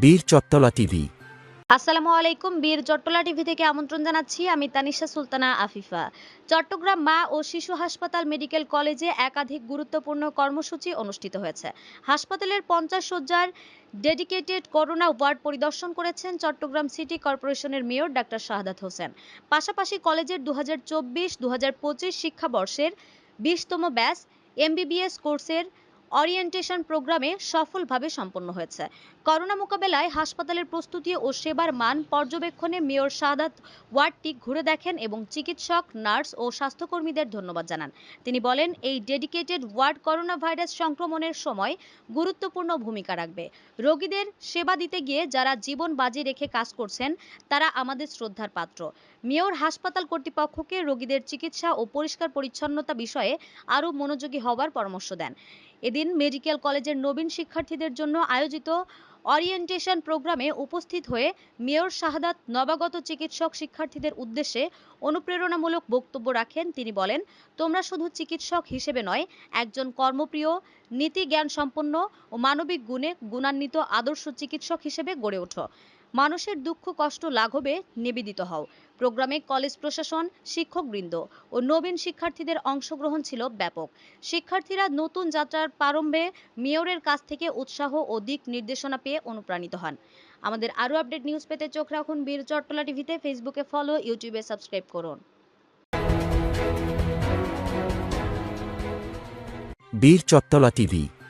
বীর চত্তলা টিভি। আসসালামু আলাইকুম, বীর চট্টলা টিভি থেকে আমন্ত্রণ জানাচ্ছি আমি তানিশা সুলতানা আফিফা। চট্টগ্রাম মা ও শিশু হাসপাতাল মেডিকেল কলেজে একাধিক গুরুত্বপূর্ণ কর্মসূচি অনুষ্ঠিত হয়েছে। হাসপাতালের পঞ্চাশ শয্যার ডেডিকেটেড করোনা ওয়ার্ড পরিদর্শন করেছেন চট্টগ্রাম সিটি কর্পোরেশনের মেয়র ডাক্তার শাহাদাত হোসেন। পাশাপাশি কলেজের দু হাজার চব্বিশ দু হাজার পঁচিশ শিক্ষাবর্ষের বিশতম ব্যাচ, এমবিবিএস কোর্সের অরিয়েন্টেশন প্রোগ্রামে সফলভাবে সম্পন্ন হয়েছে। করোনা মোকাবেলায় হাসপাতালের প্রস্তুতি ও সেবার মান পর্যবেক্ষণে মেয়র সাদাত ওয়ার্ডটি ঘুরে দেখেন এবং চিকিৎসক, নার্স ও স্বাস্থ্যকর্মীদের ধন্যবাদ জানান। তিনি বলেন, এই ডেডিকেটেড ওয়ার্ড করোনা ভাইরাস সংক্রমণের সময় গুরুত্বপূর্ণ ভূমিকা রাখবে। রোগীদের সেবা দিতে গিয়ে যারা জীবন বাজি রেখে কাজ করছেন, তারা আমাদের শ্রদ্ধার পাত্র। মেয়র হাসপাতাল কর্তৃপক্ষকে রোগীদের চিকিৎসা ও পরিষ্কার পরিচ্ছন্নতা বিষয়ে আরও মনোযোগী হওয়ার পরামর্শ দেন। এদিন মেডিকেল কলেজের নবীন শিক্ষার্থীদের জন্য আয়োজিত অরিয়েন্টেশন প্রোগ্রামে উপস্থিত হয়ে মেয়র শাহাদাত নবাগত চিকিৎসক শিক্ষার্থীদের উদ্দেশ্যে অনুপ্রেরণামূলক বক্তব্য রাখেন। তিনি বলেন, তোমরা শুধু চিকিৎসক হিসেবে নয়, একজন কর্মপ্রিয়, নীতি জ্ঞান সম্পন্ন ও মানবিক গুণে গুণান্বিত আদর্শ চিকিৎসক হিসেবে গড়ে ওঠো। মানুষের দুঃখ, কষ্ট, লাঘবে নিবেদিত হও। প্রোগ্রামে কলেজ প্রশাসন, শিক্ষকবৃন্দ ও নবীন শিক্ষার্থীদের অংশগ্রহণ ছিল ব্যাপক। শিক্ষার্থীরা নতুন যাত্রার প্রারম্ভে মেয়রের কাছ থেকে উৎসাহ ও দিক নির্দেশনা পেয়ে অনুপ্রাণিত হন। আমাদের আরও আপডেট নিউজ পেতে চোখ রাখুন বীর চট্টলা টিভিতে, ফেসবুকে ফলো, ইউটিউবে সাবস্ক্রাইব করুন। বীর চত্তলা টিভি